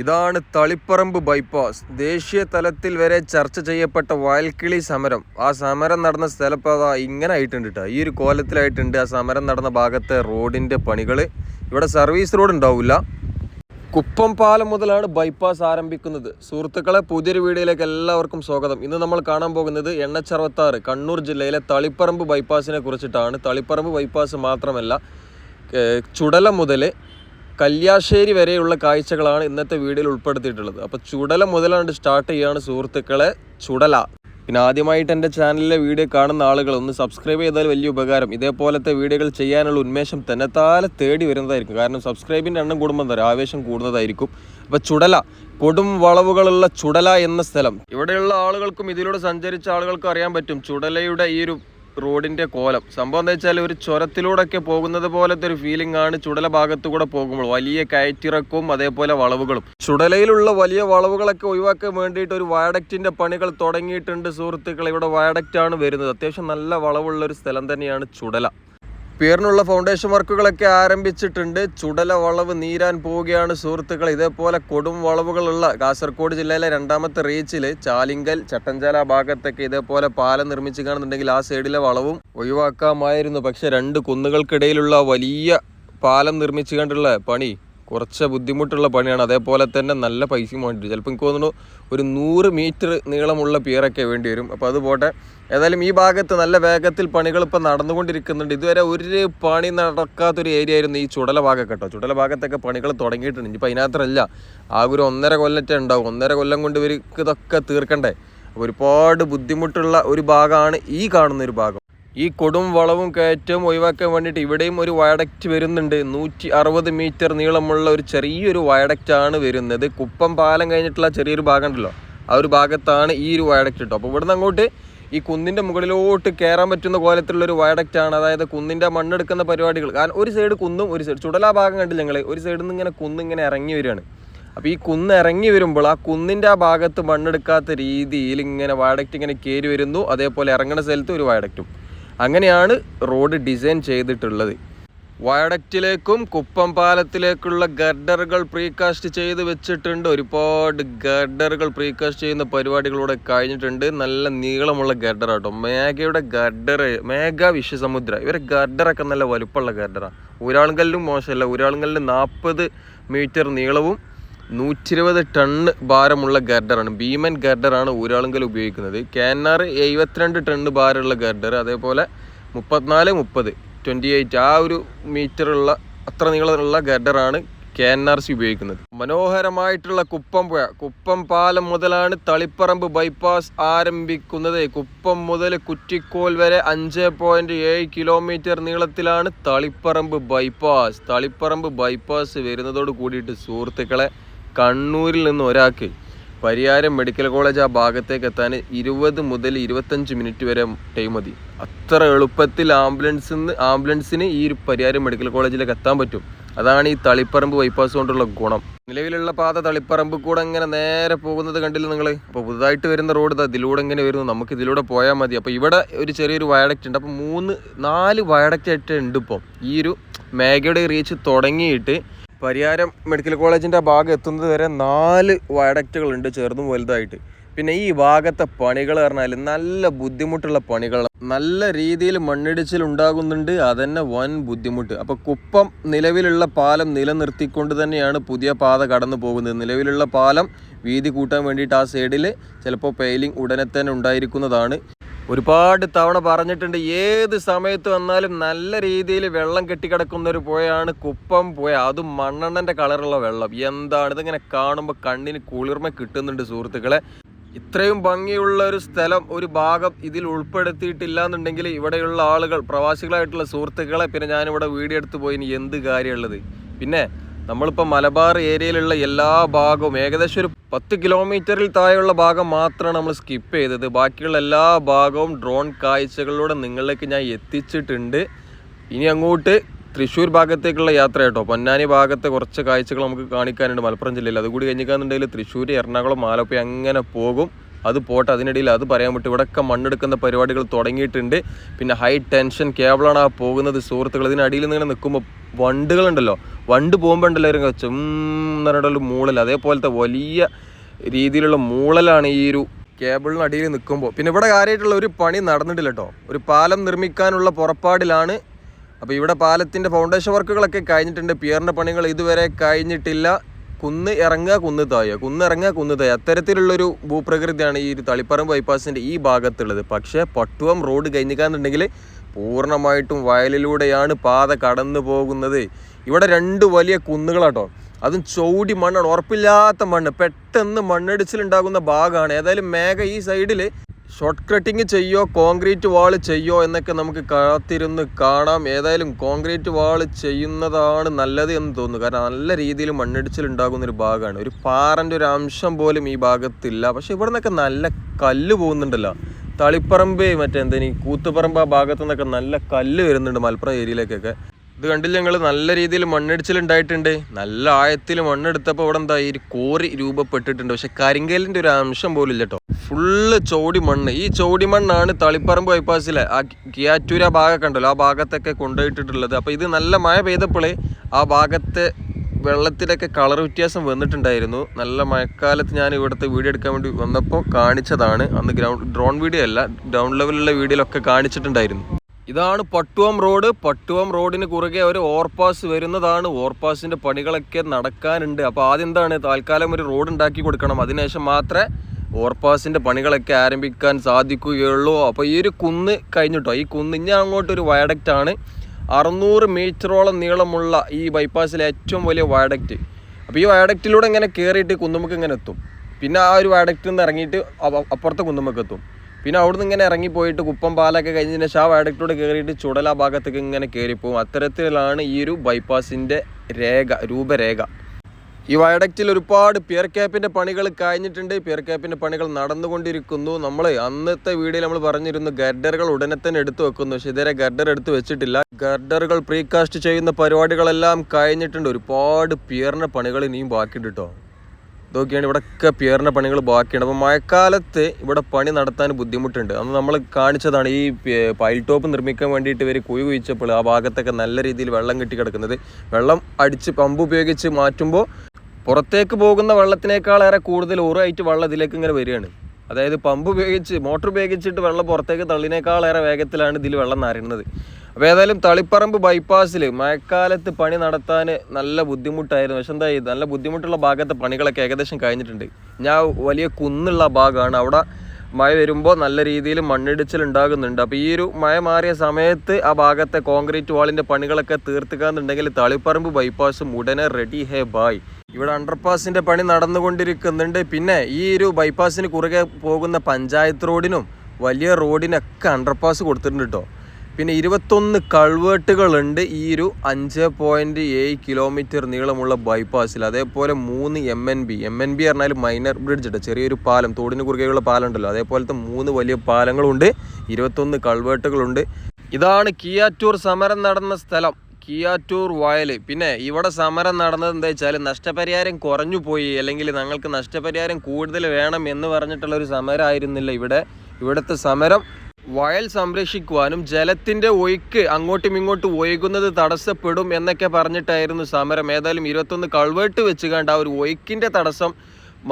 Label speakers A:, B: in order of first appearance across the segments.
A: ഇതാണ് തളിപ്പറമ്പ് ബൈപ്പാസ് ദേശീയ തലത്തിൽ വരെ ചർച്ച ചെയ്യപ്പെട്ട വയൽക്കിളി സമരം ആ സമരം നടന്ന സ്ഥലപ്പോൾ ഇങ്ങനെ ആയിട്ടുണ്ട് കേട്ടോ ഈ ഒരു കോലത്തിലായിട്ടുണ്ട് ആ സമരം നടന്ന ഭാഗത്തെ റോഡിൻ്റെ പണികൾ ഇവിടെ സർവീസ് റോഡ് ഉണ്ടാവില്ല കുപ്പം പാലം മുതലാണ് ബൈപ്പാസ് ആരംഭിക്കുന്നത് സുഹൃത്തുക്കളെ പുതിയൊരു വീഡിയോയിലേക്ക് എല്ലാവർക്കും സ്വാഗതം ഇന്ന് നമ്മൾ കാണാൻ പോകുന്നത് എണ്ണച്ചറുവത്താറ് കണ്ണൂർ ജില്ലയിലെ തളിപ്പറമ്പ് ബൈപ്പാസിനെ കുറിച്ചിട്ടാണ് തളിപ്പറമ്പ് ബൈപ്പാസ് മാത്രമല്ല ചുടല മുതൽ കല്യാശ്ശേരി വരെയുള്ള കാഴ്ചകളാണ് ഇന്നത്തെ വീഡിയോയിൽ ഉൾപ്പെടുത്തിയിട്ടുള്ളത് അപ്പോൾ ചുടല മുതലാണ്ട് സ്റ്റാർട്ട് ചെയ്യുകയാണ് സുഹൃത്തുക്കളെ ചുടല പിന്നെ ആദ്യമായിട്ട് എൻ്റെ ചാനലിലെ വീഡിയോ കാണുന്ന ആളുകൾ ഒന്ന് സബ്സ്ക്രൈബ് ചെയ്താൽ വലിയ ഉപകാരം ഇതേപോലത്തെ വീഡിയോകൾ ചെയ്യാനുള്ള ഉന്മേഷം തന്നെത്താലെ തേടി വരുന്നതായിരിക്കും കാരണം സബ്സ്ക്രൈബിൻ്റെ എണ്ണം കൂടുമ്പോൾ എന്താ ആവേശം കൂടുന്നതായിരിക്കും അപ്പോൾ ചുടല കൊടും വളവുകളുള്ള ചുടല എന്ന സ്ഥലം ഇവിടെയുള്ള ആളുകൾക്കും ഇതിലൂടെ സഞ്ചരിച്ച ആളുകൾക്കും അറിയാൻ പറ്റും ചുടലയുടെ ഈ ഒരു റോഡിൻ്റെ കോലം സംഭവം എന്താ വെച്ചാൽ ഒരു ചുരത്തിലൂടെയൊക്കെ പോകുന്നത് പോലത്തെ ഒരു ഫീലിംഗ് ആണ് ചുടല ഭാഗത്ത് കൂടെ പോകുമ്പോൾ വലിയ കയറ്റിറക്കവും അതേപോലെ വളവുകളും ചുടലയിലുള്ള വലിയ വളവുകളൊക്കെ ഒഴിവാക്കാൻ വേണ്ടിയിട്ട് ഒരു വയഡക്റ്റിൻ്റെ പണികൾ തുടങ്ങിയിട്ടുണ്ട് സുഹൃത്തുക്കൾ ഇവിടെ വയഡക്റ്റാണ് വരുന്നത് അത്യാവശ്യം നല്ല വളവുള്ള ഒരു സ്ഥലം തന്നെയാണ് ചുടല പേരിനുള്ള ഫൗണ്ടേഷൻ വർക്കുകളൊക്കെ ആരംഭിച്ചിട്ടുണ്ട് ചുടല വളവ് നീരാൻ പോവുകയാണ് സുഹൃത്തുക്കൾ ഇതേപോലെ കൊടും വളവുകളുള്ള കാസർഗോഡ് ജില്ലയിലെ രണ്ടാമത്തെ റീച്ചിൽ ചാലിങ്കൽ ചട്ടഞ്ചാല ഭാഗത്തൊക്കെ ഇതേപോലെ പാലം നിർമ്മിച്ച് കാണുന്നുണ്ടെങ്കിൽ ആ സൈഡിലെ വളവും ഒഴിവാക്കാമായിരുന്നു പക്ഷെ രണ്ട് കുന്നുകൾക്കിടയിലുള്ള വലിയ പാലം നിർമ്മിച്ചു കണ്ടുള്ള പണി കുറച്ച് ബുദ്ധിമുട്ടുള്ള പണിയാണ് അതേപോലെ തന്നെ നല്ല പൈസയും വേണ്ടി വരും ചിലപ്പോൾ എനിക്ക് തോന്നുന്നു ഒരു നൂറ് മീറ്റർ നീളമുള്ള പിയറൊക്കെ വേണ്ടി വരും അപ്പോൾ അത് പോട്ടെ ഏതായാലും ഈ ഭാഗത്ത് നല്ല വേഗത്തിൽ പണികൾ ഇപ്പോൾ നടന്നുകൊണ്ടിരിക്കുന്നുണ്ട് ഇതുവരെ ഒരു പണി നടക്കാത്തൊരു ഏരിയ ആയിരുന്നു ഈ ചുടല ഭാഗം കേട്ടോ ചുടല ഭാഗത്തൊക്കെ പണികൾ തുടങ്ങിയിട്ടുണ്ട് ഇനിയിപ്പോൾ അതിനകത്തല്ല ആ ഒരു ഒന്നര കൊല്ലറ്റേ ഉണ്ടാവും ഒന്നര കൊല്ലം കൊണ്ട് ഇവർക്ക് ഇതൊക്കെ തീർക്കണ്ടേ അപ്പോൾ ഒരുപാട് ബുദ്ധിമുട്ടുള്ള ഒരു ഭാഗമാണ് ഈ കാണുന്ന ഒരു ഭാഗം ഈ കൊടും വളവും കയറ്റവും ഒഴിവാക്കാൻ വേണ്ടിയിട്ട് ഇവിടെയും ഒരു വയഡക്റ്റ് വരുന്നുണ്ട് നൂറ്റി അറുപത് മീറ്റർ നീളമുള്ള ഒരു ചെറിയൊരു വയഡക്റ്റാണ് വരുന്നത് കുപ്പം പാലം കഴിഞ്ഞിട്ടുള്ള ചെറിയൊരു ഭാഗം ഉണ്ടല്ലോ ആ ഒരു ഭാഗത്താണ് ഈ ഒരു വയഡക്റ്റ് കിട്ടും അപ്പോൾ ഇവിടുന്ന് അങ്ങോട്ട് ഈ കുന്നിൻ്റെ മുകളിലോട്ട് കയറാൻ പറ്റുന്ന കോലത്തിലുള്ള ഒരു വയഡക്റ്റാണ് അതായത് കുന്നിൻ്റെ മണ്ണെടുക്കുന്ന പരിപാടികൾ കാരണം ഒരു സൈഡ് കുന്നും ഒരു സൈഡ് ചുടലാ ഭാഗം കണ്ടില്ല ഞങ്ങൾ ഒരു സൈഡിൽ നിന്ന് ഇങ്ങനെ കുന്നിങ്ങനെ ഇറങ്ങി വരികയാണ് അപ്പോൾ ഈ കുന്ന് ഇറങ്ങി വരുമ്പോൾ ആ കുന്നിൻ്റെ ആ ഭാഗത്ത് മണ്ണെടുക്കാത്ത രീതിയിൽ ഇങ്ങനെ വയഡക്റ്റ് ഇങ്ങനെ കയറി വരുന്നു അതേപോലെ ഇറങ്ങുന്ന സ്ഥലത്ത് ഒരു വയഡക്റ്റും അങ്ങനെയാണ് റോഡ് ഡിസൈൻ ചെയ്തിട്ടുള്ളത് വയഡക്റ്റിലേക്കും കുപ്പം പാലത്തിലേക്കുള്ള ഗർഡറുകൾ പ്രീകാസ്റ്റ് ചെയ്ത് വെച്ചിട്ടുണ്ട് ഒരുപാട് ഗർഡറുകൾ പ്രീകാസ്റ്റ് ചെയ്യുന്ന പരിപാടികളൂടെ കഴിഞ്ഞിട്ടുണ്ട് നല്ല നീളമുള്ള ഗർഡർ ആട്ടോ മേഘയുടെ ഗർഡർ മേഘ വിശ്വസമുദ്ര ഇവരെ ഗർഡറൊക്കെ നല്ല വലുപ്പമുള്ള ഗർഡറാണ് ഉരാളുങ്കല്ലും മോശമല്ല ഉരാളുങ്കല്ലിന് നാൽപ്പത് മീറ്റർ നീളവും ഇരുപത് ടൺ ഭാരമുള്ള ഗർഡറാണ് ഭീമൻ ഗർഡറാണ് ഊരാളുങ്കൽ ഉപയോഗിക്കുന്നത് കാനാർ എഴുപത്തിരണ്ട് ടൺ ഭാരമുള്ള ഗർഡർ അതേപോലെ മുപ്പത്തിനാല് മുപ്പത് ട്വൻറ്റി എയ്റ്റ് ആ ഒരു മീറ്ററുള്ള അത്ര നീളമുള്ള ഗർഡറാണ് കാനാർ സി ഉപയോഗിക്കുന്നത് മനോഹരമായിട്ടുള്ള കുപ്പം പുഴ കുപ്പം പാലം മുതലാണ് തളിപ്പറമ്പ് ബൈപ്പാസ് ആരംഭിക്കുന്നത് കുപ്പം മുതൽ കുറ്റിക്കോൽ വരെ അഞ്ച് പോയിന്റ് ഏഴ് കിലോമീറ്റർ നീളത്തിലാണ് തളിപ്പറമ്പ് ബൈപ്പാസ് തളിപ്പറമ്പ് ബൈപ്പാസ് വരുന്നതോട് കൂടിയിട്ട് സുഹൃത്തുക്കളെ കണ്ണൂരിൽ നിന്ന് ഒരാൾക്ക് പരിയാരം മെഡിക്കൽ കോളേജ് ആ ഭാഗത്തേക്ക് എത്താൻ ഇരുപത് മുതൽ ഇരുപത്തഞ്ച് മിനിറ്റ് വരെ ടൈം മതി അത്ര എളുപ്പത്തിൽ ആംബുലൻസ് ആംബുലൻസിന് ഈ ഒരു പരിയാരം മെഡിക്കൽ കോളേജിലേക്ക് എത്താൻ പറ്റും അതാണ് ഈ തളിപ്പറമ്പ് ബൈപ്പാസ് കൊണ്ടുള്ള ഗുണം നിലവിലുള്ള പാത തളിപ്പറമ്പ് കൂടെ ഇങ്ങനെ നേരെ പോകുന്നത് കണ്ടില്ല നിങ്ങൾ അപ്പോൾ പുതുതായിട്ട് വരുന്ന റോഡ് ഇതിലൂടെ ഇങ്ങനെ വരുന്നു നമുക്ക് ഇതിലൂടെ പോയാൽ മതി അപ്പോൾ ഇവിടെ ഒരു ചെറിയൊരു വയഡക്റ്റ് ഉണ്ട് അപ്പോൾ മൂന്ന് നാല് വയഡക്റ്റ് ആയിട്ട് ഉണ്ട് ഇപ്പം ഈ ഒരു മേഘയുടെ റീച്ച് തുടങ്ങിയിട്ട് പരിയാരം മെഡിക്കൽ കോളേജിൻ്റെ ഭാഗം എത്തുന്നത് വരെ നാല് വയഡക്റ്റുകളുണ്ട് ചെറുതും വലുതായിട്ട് പിന്നെ ഈ ഭാഗത്തെ പണികൾ പറഞ്ഞാൽ നല്ല ബുദ്ധിമുട്ടുള്ള പണികൾ നല്ല രീതിയിൽ മണ്ണിടിച്ചിൽ ഉണ്ടാകുന്നുണ്ട് അതന്നെ വൻ ബുദ്ധിമുട്ട് അപ്പോൾ കുപ്പം നിലവിലുള്ള പാലം നിലനിർത്തിക്കൊണ്ട് തന്നെയാണ് പുതിയ പാത കടന്നു പോകുന്നത് നിലവിലുള്ള പാലം വീതി കൂട്ടാൻ വേണ്ടിയിട്ട് ആ സൈഡിൽ ചിലപ്പോൾ പെയിലിംഗ് ഉടനെ തന്നെ ഉണ്ടായിരിക്കുന്നതാണ് ഒരുപാട് തവണ പറഞ്ഞിട്ടുണ്ട് ഏത് സമയത്ത് വന്നാലും നല്ല രീതിയിൽ വെള്ളം കെട്ടിക്കിടക്കുന്ന ഒരു പുഴയാണ് കുപ്പം പുഴ അതും മണ്ണെണ്ണൻ്റെ കളറുള്ള വെള്ളം എന്താണ് ഇതിങ്ങനെ കാണുമ്പോൾ കണ്ണിന് കുളിർമ കിട്ടുന്നുണ്ട് സുഹൃത്തുക്കളെ ഇത്രയും ഭംഗിയുള്ള ഒരു സ്ഥലം ഒരു ഭാഗം ഇതിൽ ഉൾപ്പെടുത്തിയിട്ടില്ല എന്നുണ്ടെങ്കിൽ ഇവിടെയുള്ള ആളുകൾ പ്രവാസികളായിട്ടുള്ള സുഹൃത്തുക്കളെ പിന്നെ ഞാനിവിടെ വീഡിയോ എടുത്ത് പോയി ഇനി എന്ത് കാര്യമുള്ളത് പിന്നെ നമ്മളിപ്പോൾ മലബാർ ഏരിയയിലുള്ള എല്ലാ ഭാഗവും ഏകദേശം ഒരു പത്ത് കിലോമീറ്ററിൽ താഴെയുള്ള ഭാഗം മാത്രമാണ് നമ്മൾ സ്കിപ്പ് ചെയ്തത് ബാക്കിയുള്ള എല്ലാ ഭാഗവും ഡ്രോൺ കാഴ്ചകളിലൂടെ നിങ്ങളിലേക്ക് ഞാൻ എത്തിച്ചിട്ടുണ്ട് ഇനി അങ്ങോട്ട് തൃശ്ശൂർ ഭാഗത്തേക്കുള്ള യാത്ര കേട്ടോ പൊന്നാനി ഭാഗത്തെ കുറച്ച് കാഴ്ചകൾ നമുക്ക് കാണിക്കാനുണ്ട് മലപ്പുറം ജില്ലയിൽ അതുകൂടി കഴിഞ്ഞിക്കാന്നുണ്ടെങ്കിൽ തൃശ്ശൂർ എറണാകുളം ആലപ്പുഴ അങ്ങനെ പോകും അത് പോട്ടെ അതിനിടയിൽ അത് പറയാൻ പറ്റും ഇവിടെയൊക്കെ മണ്ണെടുക്കുന്ന പരിപാടികൾ തുടങ്ങിയിട്ടുണ്ട് പിന്നെ ഹൈ ടെൻഷൻ കേബിളാണ് ആ പോകുന്നത് സുഹൃത്തുക്കൾ ഇതിനടിയിൽ ഇങ്ങനെ നിൽക്കുമ്പോൾ വണ്ടുകളുണ്ടല്ലോ വണ്ട് പോകുമ്പോൾ ഉണ്ടല്ലോ ഒരു ചെമ്മെന്നുള്ള മൂളൽ അതേപോലത്തെ വലിയ രീതിയിലുള്ള മൂളലാണ് ഈ ഒരു കേബിളിനടിയിൽ നിൽക്കുമ്പോൾ പിന്നെ ഇവിടെ കാര്യമായിട്ടുള്ള ഒരു പണി നടന്നിട്ടില്ല കേട്ടോ ഒരു പാലം നിർമ്മിക്കാനുള്ള പുറപ്പാടിലാണ് അപ്പോൾ ഇവിടെ പാലത്തിൻ്റെ ഫൗണ്ടേഷൻ വർക്കുകളൊക്കെ കഴിഞ്ഞിട്ടുണ്ട് പിയറിൻ്റെ പണികൾ ഇതുവരെ കഴിഞ്ഞിട്ടില്ല കുന്ന് ഇറങ്ങുക കുന്ന് താഴുക കുന്ന് ഇറങ്ങുക കുന്ന് താഴുക അത്തരത്തിലുള്ളൊരു ഭൂപ്രകൃതിയാണ് ഈ ഒരു തളിപ്പറം ബൈപ്പാസിൻ്റെ ഈ ഭാഗത്തുള്ളത് പക്ഷേ പട്ടുവം റോഡ് കഴിഞ്ഞിക്കാന്നുണ്ടെങ്കിൽ പൂർണ്ണമായിട്ടും വയലിലൂടെയാണ് പാത കടന്നു പോകുന്നത് ഇവിടെ രണ്ട് വലിയ കുന്നുകളാട്ടോ അതും ചൗടി മണ്ണാണ് ഉറപ്പില്ലാത്ത മണ്ണ് പെട്ടെന്ന് മണ്ണിടിച്ചിലുണ്ടാകുന്ന ഭാഗമാണ് ഏതായാലും മേഘ ഈ സൈഡിൽ ഷോർട്ട് കട്ടിങ് ചെയ്യോ കോൺക്രീറ്റ് വാൾ ചെയ്യോ എന്നൊക്കെ നമുക്ക് കാത്തിരുന്ന് കാണാം ഏതായാലും കോൺക്രീറ്റ് വാൾ ചെയ്യുന്നതാണ് നല്ലത് എന്ന് തോന്നുന്നു കാരണം നല്ല രീതിയിൽ മണ്ണിടിച്ചിൽ ഉണ്ടാകുന്ന ഒരു ഭാഗമാണ് ഒരു പാറൻ്റെ ഒരു അംശം പോലും ഈ ഭാഗത്തില്ല പക്ഷേ ഇവിടെ നിന്നൊക്കെ നല്ല കല്ല് പോകുന്നുണ്ടല്ലോ തളിപ്പറമ്പ് മറ്റേ എന്തെങ്കിലും കൂത്തുപറമ്പ് ആ ഭാഗത്തു നിന്നൊക്കെ നല്ല കല്ല് വരുന്നുണ്ട് മലപ്പുറം ഏരിയയിലേക്കൊക്കെ ഇത് കണ്ടില്ല ഞങ്ങൾ നല്ല രീതിയിൽ മണ്ണിടിച്ചിലുണ്ടായിട്ടുണ്ട് നല്ല ആയത്തിൽ മണ്ണെടുത്തപ്പോൾ ഇവിടെ എന്താ ഈ കോറി രൂപപ്പെട്ടിട്ടുണ്ട് പക്ഷെ കരിങ്കലിൻ്റെ ഒരു അംശം പോലും ഇല്ല കേട്ടോ ഫുള്ള് ചോടി മണ്ണ് ഈ ചോടി മണ്ണാണ് തളിപ്പറമ്പ് ബൈപ്പാസിലെ ആ കിയാറ്റൂര ഭാഗമൊക്കെ ഉണ്ടല്ലോ ആ ഭാഗത്തൊക്കെ കൊണ്ടുപോയിട്ടിട്ടുള്ളത് അപ്പോൾ ഇത് നല്ല മഴ പെയ്തപ്പോഴേ ആ ഭാഗത്തെ വെള്ളത്തിലൊക്കെ കളർ വ്യത്യാസം വന്നിട്ടുണ്ടായിരുന്നു നല്ല മഴക്കാലത്ത് ഞാൻ ഇവിടുത്തെ വീഡിയോ എടുക്കാൻ വേണ്ടി വന്നപ്പോൾ കാണിച്ചതാണ് അന്ന് ഗ്രൗണ്ട് ഡ്രോൺ വീഡിയോ അല്ല ഗ്രൗണ്ട് ലെവലിലുള്ള വീഡിയോയിലൊക്കെ കാണിച്ചിട്ടുണ്ടായിരുന്നു ഇതാണ് പട്ടുവം റോഡ് പട്ടുവം റോഡിന് കുറുകെ ഒരു ഓവർപാസ് വരുന്നതാണ് ഓവർപാസിന്റെ പണികളൊക്കെ നടക്കാനുണ്ട് അപ്പോൾ ആദ്യം എന്താണ് താൽക്കാലം ഒരു റോഡ് ഉണ്ടാക്കി കൊടുക്കണം അതിനുശേഷം മാത്രമേ ഓവർപാസിന്റെ പണികളൊക്കെ ആരംഭിക്കാൻ സാധിക്കുകയുള്ളൂ അപ്പോൾ ഈ ഒരു കുന്ന് കഴിഞ്ഞിട്ടോ ഈ കുന്നിഞ്ഞ വയഡക്റ്റ് ആണ് അറുന്നൂറ് മീറ്ററോളം നീളമുള്ള ഈ ബൈപ്പാസിലെ ഏറ്റവും വലിയ വയഡക്റ്റ് അപ്പോൾ ഈ വയഡക്റ്റിലൂടെ ഇങ്ങനെ കയറിയിട്ട് കുന്നുമുക്ക് ഇങ്ങനെ എത്തും പിന്നെ ആ ഒരു വയഡക്റ്റിൽ നിന്ന് ഇറങ്ങിയിട്ട് അപ്പുറത്തെ കുന്നുമുക്ക് എത്തും പിന്നെ അവിടുന്ന് ഇങ്ങനെ ഇറങ്ങിപ്പോയിട്ട് കുപ്പം പാലൊക്കെ കഴിഞ്ഞതിന് ശേഷം ആ വയഡക്റ്റിലൂടെ കയറിയിട്ട് ചുടല ഭാഗത്തേക്ക് ഇങ്ങനെ കയറിപ്പോവും അത്തരത്തിലാണ് ഈ ഒരു ബൈപ്പാസിൻ്റെ രേഖ രൂപരേഖ ഈ വയഡക്റ്റിൽ ഒരുപാട് പിയർ ക്യാപ്പിൻ്റെ പണികൾ കഴിഞ്ഞിട്ടുണ്ട് പിയർ ക്യാപ്പിൻ്റെ പണികൾ നടന്നുകൊണ്ടിരിക്കുന്നു നമ്മൾ അന്നത്തെ വീഡിയോയിൽ നമ്മൾ പറഞ്ഞിരുന്നു ഗർഡറുകൾ ഉടനെ തന്നെ എടുത്തു വെക്കുന്നു പക്ഷെ ഇതുവരെ ഗർഡർ എടുത്തു വെച്ചിട്ടില്ല ഗർഡറുകൾ പ്രീകാസ്റ്റ് ചെയ്യുന്ന പരിപാടികളെല്ലാം കഴിഞ്ഞിട്ടുണ്ട് ഒരുപാട് പിയറിൻ്റെ പണികൾ ഇനിയും ബാക്കിയിട്ടോ ഇതൊക്കെയാണ് ഇവിടെയൊക്കെ പിയറിൻ്റെ പണികൾ ബാക്കിയുണ്ട് അപ്പോൾ മഴക്കാലത്ത് ഇവിടെ പണി നടത്താൻ ബുദ്ധിമുട്ടുണ്ട് അന്ന് നമ്മൾ കാണിച്ചതാണ് ഈ പൈൽ ടോപ്പ് നിർമ്മിക്കാൻ വേണ്ടിയിട്ട് ഇവർ കുഴി കുഴിച്ചപ്പോൾ ആ ഭാഗത്തൊക്കെ നല്ല രീതിയിൽ വെള്ളം കെട്ടി കിടക്കുന്നത് വെള്ളം അടിച്ച് പമ്പ് ഉപയോഗിച്ച് മാറ്റുമ്പോൾ പുറത്തേക്ക് പോകുന്ന വെള്ളത്തിനേക്കാളേറെ കൂടുതൽ ഉറായിട്ട് വെള്ളം ഇതിലേക്ക് ഇങ്ങനെ വരികയാണ് അതായത് പമ്പ് ഉപയോഗിച്ച് മോട്ടർ ഉപയോഗിച്ചിട്ട് വെള്ളം പുറത്തേക്ക് തള്ളിനേക്കാളേറെ വേഗത്തിലാണ് ഇതിൽ വെള്ളം നാരുന്നത് അപ്പോൾ ഏതായാലും തളിപ്പറമ്പ് ബൈപ്പാസിൽ മഴക്കാലത്ത് പണി നടത്താൻ നല്ല ബുദ്ധിമുട്ടായിരുന്നു പക്ഷെ എന്താ ചെയ്ത് നല്ല ബുദ്ധിമുട്ടുള്ള ഭാഗത്തെ പണികളൊക്കെ ഏകദേശം കഴിഞ്ഞിട്ടുണ്ട് ഞാൻ വലിയ കുന്നുള്ള ഭാഗമാണ് അവിടെ മഴ വരുമ്പോൾ നല്ല രീതിയിൽ മണ്ണിടിച്ചിൽ ഉണ്ടാകുന്നുണ്ട് അപ്പോൾ ഈ ഒരു മഴ മാറിയ സമയത്ത് ആ ഭാഗത്തെ കോൺക്രീറ്റ് വാളിൻ്റെ പണികളൊക്കെ തീർത്തുക്കാന്നുണ്ടെങ്കിൽ തളിപ്പറമ്പ് ബൈപ്പാസും ഉടനെ റെഡി ഹേ ബായ് ഇവിടെ അണ്ടർപാസിൻ്റെ പണി നടന്നുകൊണ്ടിരിക്കുന്നുണ്ട് പിന്നെ ഈ ഒരു ബൈപ്പാസിന് കുറുകെ പോകുന്ന പഞ്ചായത്ത് റോഡിനും വലിയ റോഡിനൊക്കെ അണ്ടർപാസ് കൊടുത്തിട്ടുണ്ട് കേട്ടോ പിന്നെ ഇരുപത്തൊന്ന് കൾവേർട്ടുകളുണ്ട് ഈ ഒരു അഞ്ച് പോയിൻറ്റ് ഏഴ് കിലോമീറ്റർ നീളമുള്ള ബൈപ്പാസിൽ അതേപോലെ മൂന്ന് M N B M N B പറഞ്ഞാൽ മൈനർ ബ്രിഡ്ജ് ഉണ്ട് ചെറിയൊരു പാലം തോടിന് കുറുകെയുള്ള പാലം ഉണ്ടല്ലോ അതേപോലത്തെ മൂന്ന് വലിയ പാലങ്ങളുണ്ട് ഇരുപത്തൊന്ന് കൾവേർട്ടുകളുണ്ട് ഇതാണ് കിയാറ്റൂർ സമരം നടന്ന സ്ഥലം കിയാറ്റൂർ വയൽ പിന്നെ ഇവിടെ സമരം നടന്നത് എന്താ വെച്ചാൽ നഷ്ടപരിഹാരം കുറഞ്ഞു പോയി അല്ലെങ്കിൽ ഞങ്ങൾക്ക് നഷ്ടപരിഹാരം കൂടുതൽ വേണം എന്ന് പറഞ്ഞിട്ടുള്ള ഒരു സമരമായിരുന്നില്ല ഇവിടെ ഇവിടുത്തെ സമരം വയൽ സംരക്ഷിക്കുവാനും ജലത്തിൻ്റെ ഒഴുക്ക് അങ്ങോട്ടും ഇങ്ങോട്ടും ഒഴുകുന്നത് തടസ്സപ്പെടും എന്നൊക്കെ പറഞ്ഞിട്ടായിരുന്നു സമരം ഏതായാലും ഇരുപത്തൊന്ന് കൾവേർട്ട് വെച്ച് കണ്ട് ആ ഒരു ഒഴുക്കിൻ്റെ തടസ്സം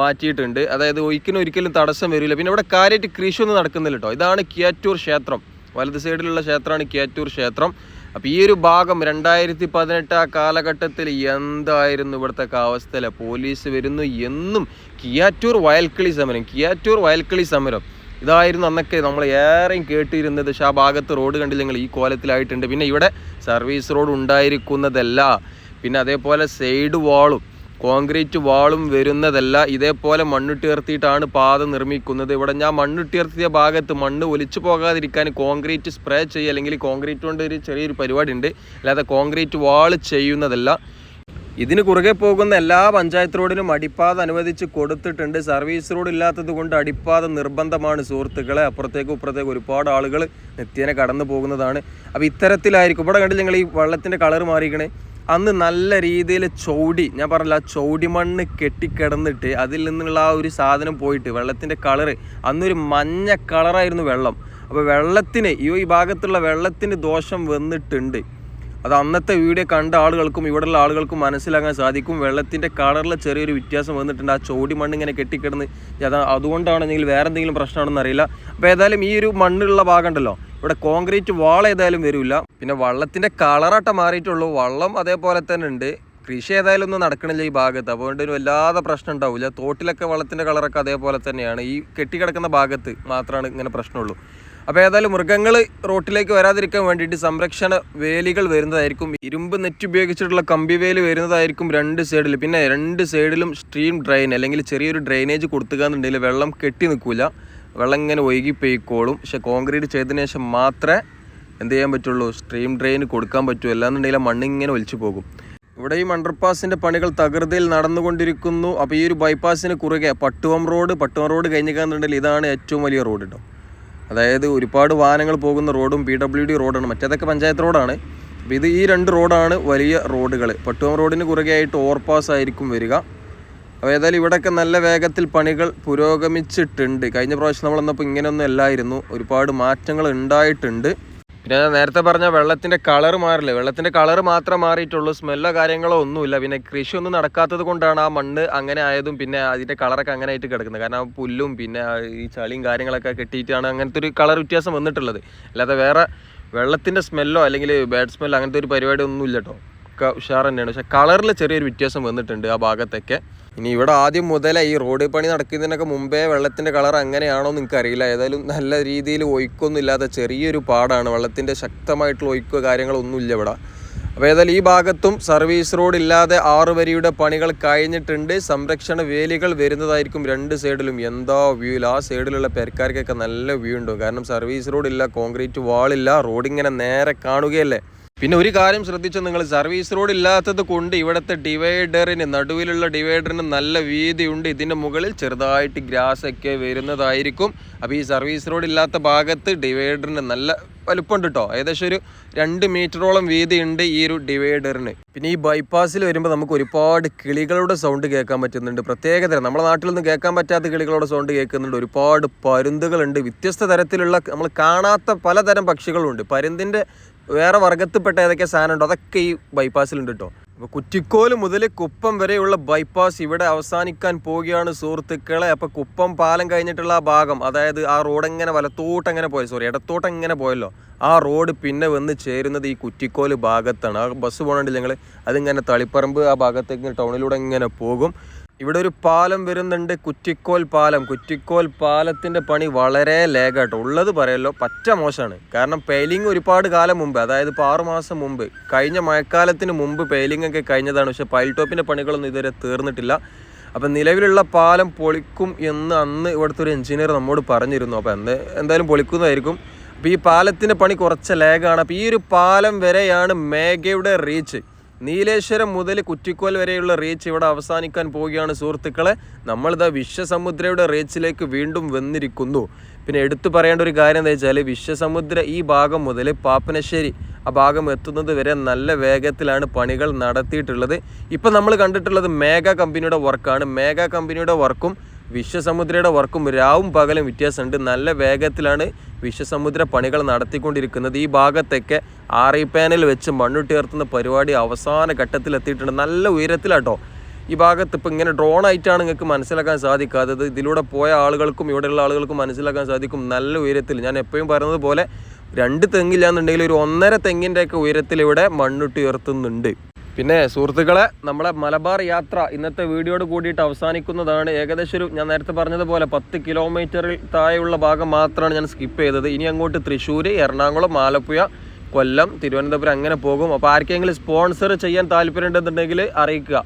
A: മാറ്റിയിട്ടുണ്ട് അതായത് ഒഴുക്കിന് ഒരിക്കലും തടസ്സം വരില്ല പിന്നെ ഇവിടെ കാര്യമായിട്ട് കൃഷി ഒന്നും നടക്കുന്നില്ല കേട്ടോ ഇതാണ് കിയാറ്റൂർ ക്ഷേത്രം വലത് സൈഡിലുള്ള ക്ഷേത്രമാണ് കിയാറ്റൂർ ക്ഷേത്രം അപ്പോൾ ഈ ഒരു ഭാഗം രണ്ടായിരത്തി പതിനെട്ട് ആ കാലഘട്ടത്തിൽ എന്തായിരുന്നു ഇവിടുത്തെ അവസ്ഥയിലെ പോലീസ് വരുന്നു എന്നും കിയാറ്റൂർ വയൽക്കിളി സമരം കിയാറ്റൂർ വയൽക്കിളി സമരം ഇതായിരുന്നു അന്നൊക്കെ നമ്മൾ ഏറെയും കേട്ടിരുന്നത് പക്ഷേ ആ ഭാഗത്ത് റോഡ് കണ്ടില്ലെങ്കിൽ ഈ കോലത്തിലായിട്ടുണ്ട് പിന്നെ ഇവിടെ സർവീസ് റോഡ് ഉണ്ടായിരിക്കുന്നതല്ല പിന്നെ അതേപോലെ സൈഡ് വാളും കോൺക്രീറ്റ് വാളും വരുന്നതല്ല ഇതേപോലെ മണ്ണിട്ടുയർത്തിയിട്ടാണ് പാത നിർമ്മിക്കുന്നത് ഇവിടെ ഞാൻ മണ്ണിട്ടുയർത്തിയ ഭാഗത്ത് മണ്ണ് ഒലിച്ചു പോകാതിരിക്കാൻ കോൺക്രീറ്റ് സ്പ്രേ ചെയ്യുക അല്ലെങ്കിൽ കോൺക്രീറ്റ് കൊണ്ട് ഒരു ചെറിയൊരു പരിപാടി ഉണ്ട് അല്ലാതെ കോൺക്രീറ്റ് വാൾ ചെയ്യുന്നതല്ല ഇതിന് കുറുകെ പോകുന്ന എല്ലാ പഞ്ചായത്ത് റോഡിനും അടിപ്പാത അനുവദിച്ച് കൊടുത്തിട്ടുണ്ട് സർവീസ് റോഡ് ഇല്ലാത്തത് കൊണ്ട് അടിപ്പാത നിർബന്ധമാണ് സുഹൃത്തുക്കളെ അപ്പുറത്തേക്കും ഇപ്പുറത്തേക്കും ഒരുപാട് ആളുകൾ നിത്യേനെ കടന്നു പോകുന്നതാണ് അപ്പോൾ ഇത്തരത്തിലായിരിക്കും ഇവിടെ കണ്ടില്ല ഞങ്ങൾ ഈ വെള്ളത്തിൻ്റെ കളർ മാറിക്കണേ അന്ന് നല്ല രീതിയിൽ ചൗടി ഞാൻ പറഞ്ഞില്ല ആ ചൗടി കെട്ടിക്കിടന്നിട്ട് അതിൽ നിന്നുള്ള ആ ഒരു സാധനം പോയിട്ട് വെള്ളത്തിൻ്റെ കളറ് അന്നൊരു മഞ്ഞ കളറായിരുന്നു വെള്ളം അപ്പോൾ വെള്ളത്തിന് ഈ ഭാഗത്തുള്ള വെള്ളത്തിന് ദോഷം വന്നിട്ടുണ്ട് അത് അന്നത്തെ വീഡിയോ കണ്ട ആളുകൾക്കും ഇവിടെയുള്ള ആളുകൾക്കും മനസ്സിലാക്കാൻ സാധിക്കും വെള്ളത്തിൻ്റെ കളറിൽ ചെറിയൊരു വ്യത്യാസം വന്നിട്ടുണ്ട് ആ ചോടി മണ്ണ് ഇങ്ങനെ കെട്ടിക്കിടന്ന് അത് അതുകൊണ്ടാണെങ്കിൽ വേറെ എന്തെങ്കിലും പ്രശ്നമാണെന്ന് അറിയില്ല അപ്പോൾ ഏതായാലും ഈ ഒരു മണ്ണുള്ള ഭാഗം ഉണ്ടല്ലോ ഇവിടെ കോൺക്രീറ്റ് വാൾ ഏതായാലും വരില്ല പിന്നെ വള്ളത്തിൻ്റെ കളറാട്ട മാറിയിട്ടുള്ളൂ വള്ളം അതേപോലെ തന്നെ ഉണ്ട് കൃഷി ഏതായാലും ഒന്നും നടക്കണില്ല ഈ ഭാഗത്ത് അതുകൊണ്ട് ഒരു വല്ലാതെ പ്രശ്നം ഉണ്ടാവില്ല തോട്ടിലൊക്കെ വള്ളത്തിൻ്റെ കളറൊക്കെ അതേപോലെ തന്നെയാണ് ഈ കെട്ടിക്കിടക്കുന്ന ഭാഗത്ത് മാത്രമാണ് ഇങ്ങനെ പ്രശ്നമുള്ളൂ അപ്പോൾ ഏതായാലും മൃഗങ്ങൾ റോട്ടിലേക്ക് വരാതിരിക്കാൻ വേണ്ടിയിട്ട് സംരക്ഷണ വേലികൾ വരുന്നതായിരിക്കും ഇരുമ്പ് നെറ്റ് ഉപയോഗിച്ചിട്ടുള്ള കമ്പി വേല് വരുന്നതായിരിക്കും രണ്ട് സൈഡിൽ പിന്നെ രണ്ട് സൈഡിലും സ്ട്രീം ഡ്രെയിൻ അല്ലെങ്കിൽ ചെറിയൊരു ഡ്രെയിനേജ് കൊടുത്തുക എന്നുണ്ടെങ്കിൽ വെള്ളം കെട്ടി നിൽക്കില്ല വെള്ളം ഇങ്ങനെ ഒഴുകി പോയിക്കോളും പക്ഷെ കോൺക്രീറ്റ് ചെയ്തതിന് ശേഷം മാത്രമേ എന്ത് ചെയ്യാൻ പറ്റുള്ളൂ സ്ട്രീം ഡ്രെയിൻ കൊടുക്കാൻ പറ്റൂ അല്ലാന്നുണ്ടെങ്കിൽ മണ്ണ് ഇങ്ങനെ ഒലിച്ചു പോകും ഇവിടെ ഈ അണ്ടർപാസിൻ്റെ പണികൾ തകൃതിയിൽ നടന്നുകൊണ്ടിരിക്കുന്നു അപ്പോൾ ഈ ഒരു ബൈപ്പാസിന് കുറുകെ പട്ടുവം റോഡ് പട്ടുവം റോഡ് കഴിഞ്ഞിരിക്കാന്നുണ്ടെങ്കിൽ ഇതാണ് ഏറ്റവും വലിയ റോഡ് കേട്ടോ അതായത് ഒരുപാട് വാഹനങ്ങൾ പോകുന്ന റോഡും പി ഡബ്ല്യു ഡി റോഡാണ് മറ്റേതൊക്കെ പഞ്ചായത്ത് റോഡാണ് അപ്പോൾ ഇത് ഈ രണ്ട് റോഡാണ് വലിയ റോഡുകൾ പട്ടുവം റോഡിന് കുറുകെ ആയിട്ട് ഓവർപാസ് ആയിരിക്കും വരിക അപ്പോൾ ഏതായാലും ഇവിടെയൊക്കെ നല്ല വേഗത്തിൽ പണികൾ പുരോഗമിച്ചിട്ടുണ്ട് കഴിഞ്ഞ പ്രാവശ്യം നമ്മളന്നപ്പോൾ ഇങ്ങനെയൊന്നും അല്ലായിരുന്നു ഒരുപാട് മാറ്റങ്ങൾ ഉണ്ടായിട്ടുണ്ട് പിന്നെ ഞാൻ നേരത്തെ പറഞ്ഞ വെള്ളത്തിൻ്റെ കളർ മാറില്ല വെള്ളത്തിൻ്റെ കളർ മാത്രം മാറിയിട്ടുള്ളൂ സ്മെല്ലോ കാര്യങ്ങളോ ഒന്നുമില്ല പിന്നെ കൃഷി ഒന്നും നടക്കാത്തത് കൊണ്ടാണ് ആ മണ്ണ് അങ്ങനെ ആയതും പിന്നെ അതിൻ്റെ കളറൊക്കെ അങ്ങനെ ആയിട്ട് കിടക്കുന്നത് കാരണം പുല്ലും പിന്നെ ഈ ചളിയും കാര്യങ്ങളൊക്കെ കെട്ടിയിട്ടാണ് അങ്ങനത്തെ ഒരു കളർ വ്യത്യാസം വന്നിട്ടുള്ളത് അല്ലാതെ വേറെ വെള്ളത്തിൻ്റെ സ്മെല്ലോ അല്ലെങ്കിൽ ബാഡ് സ്മെല്ലോ അങ്ങനത്തെ ഒരു പരിപാടി ഒന്നും ഇല്ല കേട്ടോ ഉഷാർ തന്നെയാണ് പക്ഷേ കളറിൽ ചെറിയൊരു വ്യത്യാസം വന്നിട്ടുണ്ട് ആ ഭാഗത്തൊക്കെ ഇനി ഇവിടെ ആദ്യം മുതലേ ഈ റോഡ് പണി നടക്കുന്നതിനൊക്കെ മുമ്പേ വെള്ളത്തിൻ്റെ കളർ അങ്ങനെയാണോ എന്ന് അറിയില്ല ഏതായാലും നല്ല രീതിയിൽ ഒഴുക്കൊന്നും ചെറിയൊരു പാടാണ് വെള്ളത്തിൻ്റെ ശക്തമായിട്ടുള്ള ഒഴുക്കോ കാര്യങ്ങളൊന്നുമില്ല ഇവിടെ അപ്പോൾ ഏതായാലും ഈ ഭാഗത്തും സർവീസ് റോഡ് ഇല്ലാതെ ആറ് വരിയുടെ പണികൾ കഴിഞ്ഞിട്ടുണ്ട് സംരക്ഷണ വേലികൾ വരുന്നതായിരിക്കും രണ്ട് സൈഡിലും എന്താ വ്യൂ ആ സൈഡിലുള്ള പെരക്കാർക്കൊക്കെ നല്ല വ്യൂ ഉണ്ടാവും കാരണം സർവീസ് റോഡ് ഇല്ല കോൺക്രീറ്റ് വാളില്ല റോഡിങ്ങനെ നേരെ കാണുകയല്ലേ പിന്നെ ഒരു കാര്യം ശ്രദ്ധിച്ചു നിങ്ങൾ സർവീസ് റോഡ് ഇല്ലാത്തത് കൊണ്ട് ഇവിടുത്തെ ഡിവൈഡറിന് നടുവിലുള്ള ഡിവൈഡറിന് നല്ല വീതിയുണ്ട് ഇതിൻ്റെ മുകളിൽ ചെറുതായിട്ട് ഗ്രാസ് ഒക്കെ വരുന്നതായിരിക്കും അപ്പോൾ ഈ സർവീസ് റോഡ് ഇല്ലാത്ത ഭാഗത്ത് ഡിവൈഡറിന് നല്ല വലുപ്പമുണ്ട് കേട്ടോ ഏകദേശം ഒരു രണ്ട് മീറ്ററോളം വീതിയുണ്ട് ഈ ഒരു ഡിവൈഡറിന് പിന്നെ ഈ ബൈപ്പാസിൽ വരുമ്പോൾ നമുക്ക് ഒരുപാട് കിളികളുടെ സൗണ്ട് കേൾക്കാൻ പറ്റുന്നുണ്ട് പ്രത്യേകതര നമ്മുടെ നമ്മുടെ നാട്ടിലൊന്നും കേൾക്കാൻ പറ്റാത്ത കിളികളുടെ സൗണ്ട് കേൾക്കുന്നുണ്ട് ഒരുപാട് പരുന്തുകളുണ്ട് വ്യത്യസ്ത തരത്തിലുള്ള നമ്മൾ കാണാത്ത പലതരം പക്ഷികളുണ്ട് പരുന്തിൻ്റെ വേറെ വർഗത്തിൽപ്പെട്ട ഏതൊക്കെ സാധനം ഉണ്ടോ അതൊക്കെ ഈ ബൈപ്പാസിലുണ്ട് കേട്ടോ അപ്പോൾ കുറ്റിക്കോൽ മുതൽ കുപ്പം വരെയുള്ള ബൈപ്പാസ് ഇവിടെ അവസാനിക്കാൻ പോവുകയാണ് സുഹൃത്തുക്കളെ അപ്പോൾ കുപ്പം പാലം കഴിഞ്ഞിട്ടുള്ള ആ ഭാഗം അതായത് ആ റോഡ് എങ്ങനെ വലത്തോട്ട് എങ്ങനെ പോയി സോറി ഇടത്തോട്ട് എങ്ങനെ പോയല്ലോ ആ റോഡ് പിന്നെ വന്ന് ചേരുന്നത് ഈ കുറ്റിക്കോൽ ഭാഗത്താണ് ആ ബസ് പോകണമെങ്കിൽ ഞങ്ങൾ അതിങ്ങനെ തളിപ്പറമ്പ് ആ ഭാഗത്തേക്ക് ടൗണിലൂടെ ഇങ്ങനെ പോകും ഇവിടെ ഒരു പാലം വരുന്നുണ്ട് കുറ്റിക്കോൽ പാലം കുറ്റിക്കോൽ പാലത്തിൻ്റെ പണി വളരെ ലേഖാട്ടോ ഉള്ളത് പറയല്ലോ പറ്റ മോശമാണ് കാരണം പെയിലിംഗ് ഒരുപാട് കാലം മുമ്പ് അതായത് ഇപ്പോൾ ആറുമാസം മാസം മുമ്പ് കഴിഞ്ഞ മഴക്കാലത്തിന് മുമ്പ് പെയിലിംഗ് ഒക്കെ കഴിഞ്ഞതാണ് പക്ഷേ പൈൽ ടോപ്പിന്റെ പണികളൊന്നും ഇതുവരെ തീർന്നിട്ടില്ല അപ്പം നിലവിലുള്ള പാലം പൊളിക്കും എന്ന് അന്ന് ഇവിടുത്തെ ഒരു എഞ്ചിനീയർ നമ്മോട് പറഞ്ഞിരുന്നു അപ്പോൾ എന്ത് എന്തായാലും പൊളിക്കുന്നതായിരിക്കും അപ്പോൾ ഈ പാലത്തിൻ്റെ പണി കുറച്ച് ലേഖാണ് അപ്പോൾ ഈ ഒരു പാലം വരെയാണ് മേഘയുടെ റീച്ച് നീലേശ്വരം മുതൽ കുറ്റിക്കോൽ വരെയുള്ള റീച്ച് ഇവിടെ അവസാനിക്കാൻ പോവുകയാണ് സുഹൃത്തുക്കളെ നമ്മളിതാ വിശ്വസമുദ്രയുടെ റീച്ചിലേക്ക് വീണ്ടും വന്നിരിക്കുന്നു പിന്നെ എടുത്തു പറയേണ്ട ഒരു കാര്യം എന്താ വെച്ചാൽ വിശ്വസമുദ്ര ഈ ഭാഗം മുതൽ പാപ്പനശ്ശേരി ആ ഭാഗം എത്തുന്നത് വരെ നല്ല വേഗത്തിലാണ് പണികൾ നടത്തിയിട്ടുള്ളത് ഇപ്പം നമ്മൾ കണ്ടിട്ടുള്ളത് മേഘ കമ്പനിയുടെ വർക്കാണ് മേഘ കമ്പനിയുടെ വർക്കും വിശ്വസമുദ്രയുടെ വർക്കും രാവും പകലും വ്യത്യാസമുണ്ട് നല്ല വേഗത്തിലാണ് വിശ്വസമുദ്ര പണികൾ നടത്തിക്കൊണ്ടിരിക്കുന്നത് ഈ ഭാഗത്തൊക്കെ ആറി പാനൽ വെച്ച് ഉയർത്തുന്ന പരിപാടി അവസാന ഘട്ടത്തിൽ എത്തിയിട്ടുണ്ട് നല്ല ഉയരത്തിലാട്ടോ ഈ ഭാഗത്ത് ഇപ്പം ഇങ്ങനെ ഡ്രോൺ ആയിട്ടാണ് നിങ്ങൾക്ക് മനസ്സിലാക്കാൻ സാധിക്കാത്തത് ഇതിലൂടെ പോയ ആളുകൾക്കും ഇവിടെയുള്ള ആളുകൾക്കും മനസ്സിലാക്കാൻ സാധിക്കും നല്ല ഉയരത്തിൽ ഞാൻ എപ്പോഴും പറയുന്നത് പോലെ രണ്ട് തെങ്ങില്ലാന്നുണ്ടെങ്കിൽ ഒരു ഒന്നര തെങ്ങിൻ്റെയൊക്കെ ഉയരത്തിൽ ഇവിടെ മണ്ണിട്ട് ഉയർത്തുന്നുണ്ട് പിന്നെ സുഹൃത്തുക്കളെ നമ്മുടെ മലബാർ യാത്ര ഇന്നത്തെ വീഡിയോട് കൂടിയിട്ട് അവസാനിക്കുന്നതാണ് ഏകദേശം ഒരു ഞാൻ നേരത്തെ പറഞ്ഞതുപോലെ പത്ത് കിലോമീറ്ററിൽ താഴെയുള്ള ഭാഗം മാത്രമാണ് ഞാൻ സ്കിപ്പ് ചെയ്തത് ഇനി അങ്ങോട്ട് തൃശ്ശൂർ എറണാകുളം ആലപ്പുഴ കൊല്ലം തിരുവനന്തപുരം അങ്ങനെ പോകും അപ്പോൾ ആർക്കെങ്കിലും സ്പോൺസർ ചെയ്യാൻ ഉണ്ടെന്നുണ്ടെങ്കിൽ അറിയിക്കുക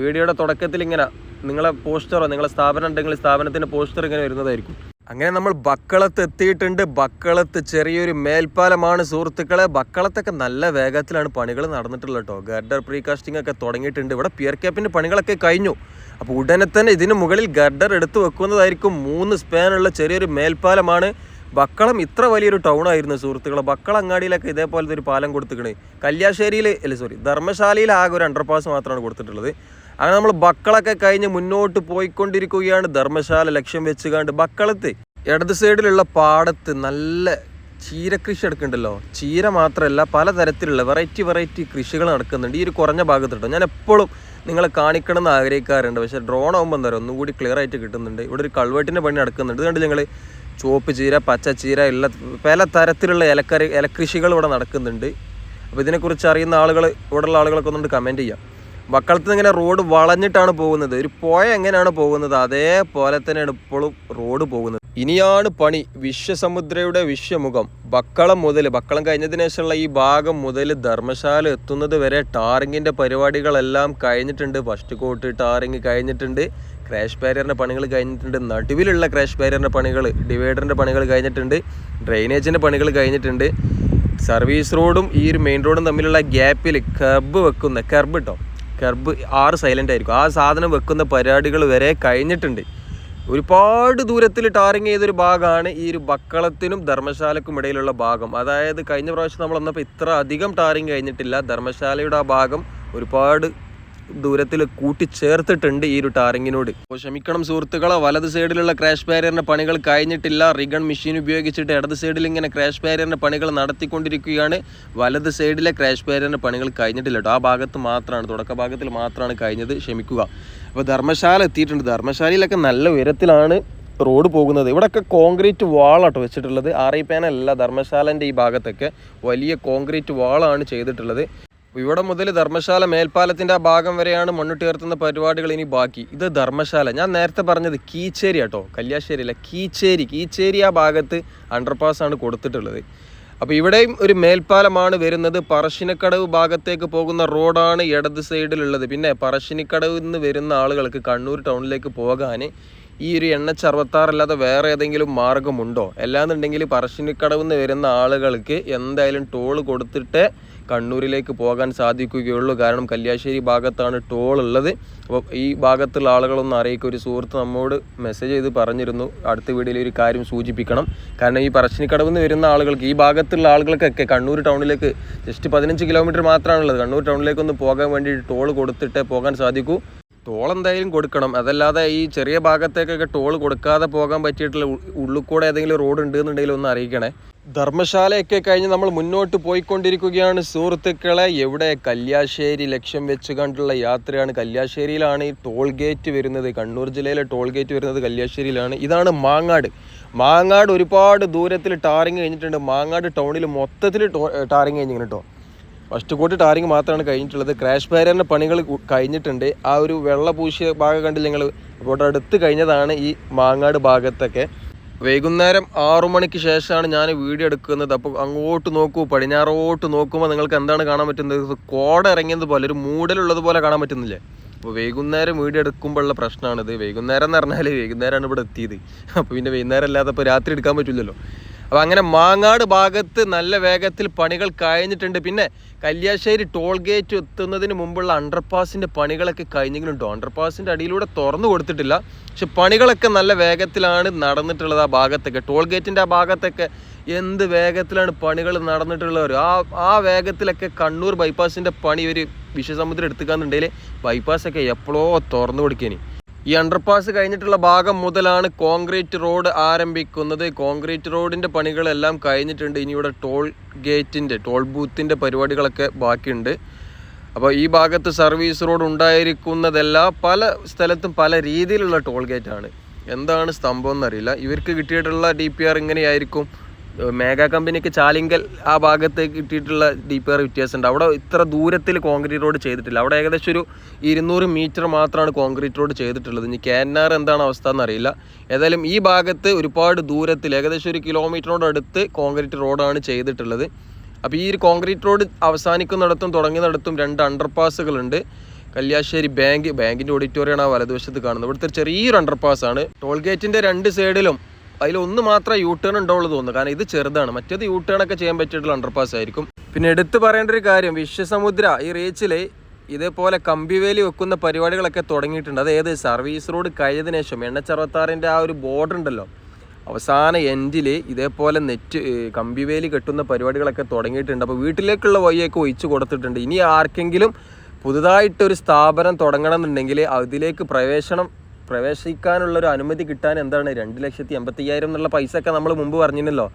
A: വീഡിയോയുടെ തുടക്കത്തിൽ ഇങ്ങനെ നിങ്ങളെ പോസ്റ്ററോ നിങ്ങളെ സ്ഥാപനം ഉണ്ടെങ്കിൽ സ്ഥാപനത്തിൻ്റെ പോസ്റ്റർ ഇങ്ങനെ വരുന്നതായിരിക്കും അങ്ങനെ നമ്മൾ ബക്കളത്ത് എത്തിയിട്ടുണ്ട് ബക്കളത്ത് ചെറിയൊരു മേൽപ്പാലമാണ് സുഹൃത്തുക്കളെ ബക്കളത്തൊക്കെ നല്ല വേഗത്തിലാണ് പണികൾ നടന്നിട്ടുള്ളത് കേട്ടോ ഗർഡർ പ്രീകാസ്റ്റിംഗ് ഒക്കെ തുടങ്ങിയിട്ടുണ്ട് ഇവിടെ പിയർ ക്യാപ്പിൻ്റെ പണികളൊക്കെ കഴിഞ്ഞു അപ്പോൾ ഉടനെ തന്നെ ഇതിന് മുകളിൽ ഗർഡർ എടുത്തു വെക്കുന്നതായിരിക്കും മൂന്ന് സ്പാനുള്ള ചെറിയൊരു മേൽപ്പാലമാണ് ബക്കളം ഇത്ര വലിയൊരു ടൗൺ ആയിരുന്നു സുഹൃത്തുക്കളെ ബക്കളം അങ്ങാടിയിലൊക്കെ ഇതേപോലത്തെ ഒരു പാലം കൊടുത്തിക്കണേ കല്യാശ്ശേരിയിൽ അല്ല സോറി ധർമ്മശാലയിൽ ആകെ ഒരു അണ്ടർപാസ് മാത്രമാണ് കൊടുത്തിട്ടുള്ളത് അങ്ങനെ നമ്മൾ ബക്കളൊക്കെ കഴിഞ്ഞ് മുന്നോട്ട് പോയിക്കൊണ്ടിരിക്കുകയാണ് ധർമ്മശാല ലക്ഷ്യം വെച്ച് കണ്ട് ബക്കളത്ത് ഇടത് സൈഡിലുള്ള പാടത്ത് നല്ല ചീര കൃഷി എടുക്കുന്നുണ്ടല്ലോ ചീര മാത്രമല്ല പലതരത്തിലുള്ള വെറൈറ്റി വെറൈറ്റി കൃഷികൾ നടക്കുന്നുണ്ട് ഈ ഒരു കുറഞ്ഞ ഭാഗത്തുണ്ട് ഞാൻ എപ്പോഴും നിങ്ങളെ കാണിക്കണം എന്ന് ആഗ്രഹിക്കാറുണ്ട് പക്ഷേ ഡ്രോൺ ആകുമ്പോൾ എന്താ പറയുക ഒന്നുകൂടി ക്ലിയർ ആയിട്ട് കിട്ടുന്നുണ്ട് ഇവിടെ ഒരു കൾവെട്ടിൻ്റെ പണി നടക്കുന്നുണ്ട് ഇതുകൊണ്ട് ഞങ്ങൾ ചുവപ്പ് ചീര പച്ച ചീര എല്ലാ പല തരത്തിലുള്ള ഇലക്കറി ഇലക്കൃഷികൾ ഇവിടെ നടക്കുന്നുണ്ട് അപ്പോൾ ഇതിനെക്കുറിച്ച് അറിയുന്ന ആളുകൾ ഇവിടെയുള്ള ആളുകളൊക്കെ ഒന്നുകൊണ്ട് കമൻറ്റ് ചെയ്യാം വക്കളത്ത് ഇങ്ങനെ റോഡ് വളഞ്ഞിട്ടാണ് പോകുന്നത് ഒരു പോയ എങ്ങനെയാണ് പോകുന്നത് അതേപോലെ തന്നെയാണ് ഇപ്പോഴും റോഡ് പോകുന്നത് ഇനിയാണ് പണി വിശ്വസമുദ്രയുടെ വിശ്വമുഖം ബക്കളം മുതൽ ബക്കളം കഴിഞ്ഞതിന് ശേഷമുള്ള ഈ ഭാഗം മുതൽ ധർമ്മശാല എത്തുന്നത് വരെ ടാറിങ്ങിൻ്റെ പരിപാടികളെല്ലാം കഴിഞ്ഞിട്ടുണ്ട് ഫസ്റ്റ് കോട്ട് ടാറിങ് കഴിഞ്ഞിട്ടുണ്ട് ക്രാഷ് ബാരിയറിൻ്റെ പണികൾ കഴിഞ്ഞിട്ടുണ്ട് നടുവിലുള്ള ക്രാഷ് ബാരിയറിൻ്റെ പണികൾ ഡിവൈഡറിൻ്റെ പണികൾ കഴിഞ്ഞിട്ടുണ്ട് ഡ്രെയിനേജിൻ്റെ പണികൾ കഴിഞ്ഞിട്ടുണ്ട് സർവീസ് റോഡും ഈ ഒരു മെയിൻ റോഡും തമ്മിലുള്ള ഗ്യാപ്പിൽ കർബ് വെക്കുന്ന കർബ് കേട്ടോ കർബ് ആറ് സൈലൻ്റ് ആയിരിക്കും ആ സാധനം വെക്കുന്ന പരിപാടികൾ വരെ കഴിഞ്ഞിട്ടുണ്ട് ഒരുപാട് ദൂരത്തിൽ ടാറിങ് ചെയ്തൊരു ഭാഗമാണ് ഈ ഒരു ബക്കളത്തിനും ധർമ്മശാലക്കും ഇടയിലുള്ള ഭാഗം അതായത് കഴിഞ്ഞ പ്രാവശ്യം നമ്മൾ വന്നപ്പോൾ ഇത്ര അധികം ടാറിങ് കഴിഞ്ഞിട്ടില്ല ധർമ്മശാലയുടെ ആ ഭാഗം ഒരുപാട് ദൂരത്തിൽ കൂട്ടിച്ചേർത്തിട്ടുണ്ട് ഈ ഒരു ടാറിങ്ങിനോട് അപ്പോൾ ക്ഷമിക്കണം സുഹൃത്തുക്കളെ വലത് സൈഡിലുള്ള ക്രാഷ് ബാരിയറിൻ്റെ പണികൾ കഴിഞ്ഞിട്ടില്ല റിഗൺ മെഷീൻ ഉപയോഗിച്ചിട്ട് ഇടത് സൈഡിൽ ഇങ്ങനെ ക്രാഷ് ബാരിയറിൻ്റെ പണികൾ നടത്തിക്കൊണ്ടിരിക്കുകയാണ് വലത് സൈഡിലെ ക്രാഷ് ബാരിയറിൻ്റെ പണികൾ കഴിഞ്ഞിട്ടില്ല കേട്ടോ ആ ഭാഗത്ത് മാത്രമാണ് തുടക്ക ഭാഗത്തിൽ മാത്രമാണ് കഴിഞ്ഞത് ക്ഷമിക്കുക അപ്പോൾ ധർമ്മശാല എത്തിയിട്ടുണ്ട് ധർമ്മശാലയിലൊക്കെ നല്ല ഉയരത്തിലാണ് റോഡ് പോകുന്നത് ഇവിടെയൊക്കെ കോൺക്രീറ്റ് വാളാട്ടോ വെച്ചിട്ടുള്ളത് ആറിപ്പേനല്ല ധർമ്മശാലൻ്റെ ഈ ഭാഗത്തൊക്കെ വലിയ കോൺക്രീറ്റ് വാളാണ് ചെയ്തിട്ടുള്ളത് ഇവിടെ മുതൽ ധർമ്മശാല മേൽപ്പാലത്തിൻ്റെ ആ ഭാഗം വരെയാണ് മണ്ണിട്ട് ഉയർത്തുന്ന പരിപാടികൾ ഇനി ബാക്കി ഇത് ധർമ്മശാല ഞാൻ നേരത്തെ പറഞ്ഞത് കീച്ചേരി കേട്ടോ കല്യാശ്ശേരി അല്ല കീച്ചേരി കീച്ചേരി ആ ഭാഗത്ത് അണ്ടർപാസ് ആണ് കൊടുത്തിട്ടുള്ളത് അപ്പോൾ ഇവിടെയും ഒരു മേൽപ്പാലമാണ് വരുന്നത് പറശ്ശിനിക്കടവ് ഭാഗത്തേക്ക് പോകുന്ന റോഡാണ് ഇടത് സൈഡിലുള്ളത് പിന്നെ പറശ്ശിനിക്കടവിൽ നിന്ന് വരുന്ന ആളുകൾക്ക് കണ്ണൂർ ടൗണിലേക്ക് പോകാൻ ഈ ഒരു എണ്ണച്ച് അറുപത്താറല്ലാതെ വേറെ ഏതെങ്കിലും മാർഗമുണ്ടോ അല്ലാന്നുണ്ടെങ്കിൽ പറശ്ശിനിക്കടവിൽ നിന്ന് വരുന്ന ആളുകൾക്ക് എന്തായാലും ടോൾ കൊടുത്തിട്ട് കണ്ണൂരിലേക്ക് പോകാൻ സാധിക്കുകയുള്ളൂ കാരണം കല്യാശ്ശേരി ഭാഗത്താണ് ടോൾ ഉള്ളത് അപ്പോൾ ഈ ഭാഗത്തുള്ള ആളുകളൊന്ന് അറിയിക്കുക ഒരു സുഹൃത്ത് നമ്മോട് മെസ്സേജ് ചെയ്ത് പറഞ്ഞിരുന്നു അടുത്ത വീഡിയോയിൽ ഒരു കാര്യം സൂചിപ്പിക്കണം കാരണം ഈ പറശ്ശിനിക്കടവ് നിന്ന് വരുന്ന ആളുകൾക്ക് ഈ ഭാഗത്തുള്ള ആളുകൾക്കൊക്കെ കണ്ണൂർ ടൗണിലേക്ക് ജസ്റ്റ് പതിനഞ്ച് കിലോമീറ്റർ മാത്രമാണുള്ളത് കണ്ണൂർ ടൗണിലേക്ക് ഒന്ന് പോകാൻ വേണ്ടി ടോൾ കൊടുത്തിട്ടേ പോകാൻ സാധിക്കൂ ടോൾ എന്തായാലും കൊടുക്കണം അതല്ലാതെ ഈ ചെറിയ ഭാഗത്തേക്കൊക്കെ ടോൾ കൊടുക്കാതെ പോകാൻ പറ്റിയിട്ടുള്ള ഉള്ളിൽ കൂടെ ഏതെങ്കിലും റോഡ് ഉണ്ട് എന്നുണ്ടെങ്കിൽ ഒന്ന് അറിയിക്കണേ ധർമ്മശാലയൊക്കെ കഴിഞ്ഞ് നമ്മൾ മുന്നോട്ട് പോയിക്കൊണ്ടിരിക്കുകയാണ് സുഹൃത്തുക്കളെ എവിടെ കല്യാശ്ശേരി ലക്ഷ്യം വെച്ച് കണ്ടുള്ള യാത്രയാണ് കല്യാശ്ശേരിയിലാണ് ഈ ടോൾ ഗേറ്റ് വരുന്നത് കണ്ണൂർ ജില്ലയിലെ ടോൾ ഗേറ്റ് വരുന്നത് കല്യാശ്ശേരിയിലാണ് ഇതാണ് മാങ്ങാട് മാങ്ങാട് ഒരുപാട് ദൂരത്തിൽ ടാറിങ് കഴിഞ്ഞിട്ടുണ്ട് മാങ്ങാട് ടൗണിൽ മൊത്തത്തിൽ ടാറിങ് കഴിഞ്ഞു കേട്ടോ ഫസ്റ്റ് കോട്ട് ടാറിങ് മാത്രമാണ് കഴിഞ്ഞിട്ടുള്ളത് ക്രാഷ് ബാരിയറിൻ്റെ പണികൾ കഴിഞ്ഞിട്ടുണ്ട് ആ ഒരു വെള്ള ഭാഗം കണ്ടില്ല ഞങ്ങൾ അവിടെ അടുത്ത് കഴിഞ്ഞതാണ് ഈ മാങ്ങാട് ഭാഗത്തൊക്കെ വൈകുന്നേരം ആറു മണിക്ക് ശേഷമാണ് ഞാൻ വീഡിയോ എടുക്കുന്നത് അപ്പോൾ അങ്ങോട്ട് നോക്കൂ പടിഞ്ഞാറോട്ട് നോക്കുമ്പോൾ നിങ്ങൾക്ക് എന്താണ് കാണാൻ പറ്റുന്നത് കോട ഇറങ്ങിയത് പോലെ ഒരു മൂടലുള്ളത് പോലെ കാണാൻ പറ്റുന്നില്ലേ അപ്പോൾ വൈകുന്നേരം വീഡിയോ എടുക്കുമ്പോഴുള്ള പ്രശ്നമാണിത് വൈകുന്നേരം എന്ന് പറഞ്ഞാൽ വൈകുന്നേരമാണ് ഇവിടെ എത്തിയത് അപ്പോൾ പിന്നെ വൈകുന്നേരം അല്ലാതെ ഇപ്പോൾ രാത്രി എടുക്കാൻ പറ്റില്ലല്ലോ അപ്പോൾ അങ്ങനെ മാങ്ങാട് ഭാഗത്ത് നല്ല വേഗത്തിൽ പണികൾ കഴിഞ്ഞിട്ടുണ്ട് പിന്നെ കല്യാശ്ശേരി ടോൾ ഗേറ്റ് എത്തുന്നതിന് മുമ്പുള്ള അണ്ടർപാസിൻ്റെ പണികളൊക്കെ കഴിഞ്ഞെങ്കിലും അണ്ടർപാസിൻ്റെ അടിയിലൂടെ തുറന്നു കൊടുത്തിട്ടില്ല പക്ഷെ പണികളൊക്കെ നല്ല വേഗത്തിലാണ് നടന്നിട്ടുള്ളത് ആ ഭാഗത്തൊക്കെ ടോൾ ഗേറ്റിൻ്റെ ആ ഭാഗത്തൊക്കെ എന്ത് വേഗത്തിലാണ് പണികൾ നടന്നിട്ടുള്ളവർ ആ ആ വേഗത്തിലൊക്കെ കണ്ണൂർ ബൈപ്പാസിൻ്റെ പണി ഒരു വിശ്വസമുദ്രം എടുത്തുക്കാന്നുണ്ടെങ്കിൽ ബൈപ്പാസൊക്കെ എപ്പോഴോ തുറന്നു കൊടുക്കേനി ഈ അണ്ടർപാസ് കഴിഞ്ഞിട്ടുള്ള ഭാഗം മുതലാണ് കോൺക്രീറ്റ് റോഡ് ആരംഭിക്കുന്നത് കോൺക്രീറ്റ് റോഡിൻ്റെ പണികളെല്ലാം കഴിഞ്ഞിട്ടുണ്ട് ഇനി ഇവിടെ ടോൾ ഗേറ്റിൻ്റെ ടോൾ ബൂത്തിൻ്റെ പരിപാടികളൊക്കെ ബാക്കിയുണ്ട് അപ്പോൾ ഈ ഭാഗത്ത് സർവീസ് റോഡ് ഉണ്ടായിരിക്കുന്നതല്ല പല സ്ഥലത്തും പല രീതിയിലുള്ള ടോൾ ഗേറ്റാണ് എന്താണ് സ്തംഭം എന്നറിയില്ല ഇവർക്ക് കിട്ടിയിട്ടുള്ള ഡി പി ആർ ഇങ്ങനെയായിരിക്കും മേഘ കമ്പനിക്ക് ചാലിങ്കൽ ആ ഭാഗത്ത് കിട്ടിയിട്ടുള്ള ഡീപ്പ് കയറി വ്യത്യാസമുണ്ട് അവിടെ ഇത്ര ദൂരത്തിൽ കോൺക്രീറ്റ് റോഡ് ചെയ്തിട്ടില്ല അവിടെ ഏകദേശം ഒരു ഇരുന്നൂറ് മീറ്റർ മാത്രമാണ് കോൺക്രീറ്റ് റോഡ് ചെയ്തിട്ടുള്ളത് ഇനി കാനാർ എന്താണ് അവസ്ഥ എന്നറിയില്ല ഏതായാലും ഈ ഭാഗത്ത് ഒരുപാട് ദൂരത്തിൽ ഏകദേശം ഒരു കിലോമീറ്ററിനോട് അടുത്ത് കോൺക്രീറ്റ് റോഡാണ് ചെയ്തിട്ടുള്ളത് അപ്പോൾ ഈ ഒരു കോൺക്രീറ്റ് റോഡ് അവസാനിക്കുന്നിടത്തും തുടങ്ങുന്നിടത്തും രണ്ട് അണ്ടർപാസുകളുണ്ട് കല്യാശ്ശേരി ബാങ്ക് ബാങ്കിൻ്റെ ഓഡിറ്റോറിയമാണ് ആ വലതുവശത്ത് കാണുന്നത് ഇവിടുത്തെ ചെറിയൊരു അണ്ടർപാസ് ആണ് ടോൾ ഗേറ്റിൻ്റെ രണ്ട് സൈഡിലും അതിൽ ഒന്ന് മാത്രമേ യൂ ടേൺ ഉണ്ടാവുള്ളൂ തോന്നുന്നു കാരണം ഇത് ചെറുതാണ് മറ്റേത് യൂ ടേൺ ഒക്കെ ചെയ്യാൻ പറ്റിയിട്ടുള്ള അണ്ടർപാസ് ആയിരിക്കും പിന്നെ എടുത്തു പറയേണ്ട ഒരു കാര്യം വിശ്വസമുദ്ര ഈ റീച്ചിൽ ഇതേപോലെ കമ്പിവേലി വെക്കുന്ന പരിപാടികളൊക്കെ തുടങ്ങിയിട്ടുണ്ട് അതായത് സർവീസ് റോഡ് കഴിഞ്ഞതിന് ശേഷം എണ്ണച്ചറുപത്താറിൻ്റെ ആ ഒരു ബോർഡ് ഉണ്ടല്ലോ അവസാന എൻഡിൽ ഇതേപോലെ നെറ്റ് കമ്പിവേലി കെട്ടുന്ന പരിപാടികളൊക്കെ തുടങ്ങിയിട്ടുണ്ട് അപ്പോൾ വീട്ടിലേക്കുള്ള വഴിയൊക്കെ ഒഴിച്ചു കൊടുത്തിട്ടുണ്ട് ഇനി ആർക്കെങ്കിലും പുതുതായിട്ടൊരു സ്ഥാപനം തുടങ്ങണമെന്നുണ്ടെങ്കിൽ അതിലേക്ക് പ്രവേശനം പ്രവേശിക്കാനുള്ള ഒരു അനുമതി കിട്ടാൻ എന്താണ് രണ്ട് ലക്ഷത്തി എൺപത്തി അയ്യായിരം എന്നുള്ള പൈസ ഒക്കെ നമ്മൾ മുമ്പ് പറഞ്ഞിരുന്നല്ലോ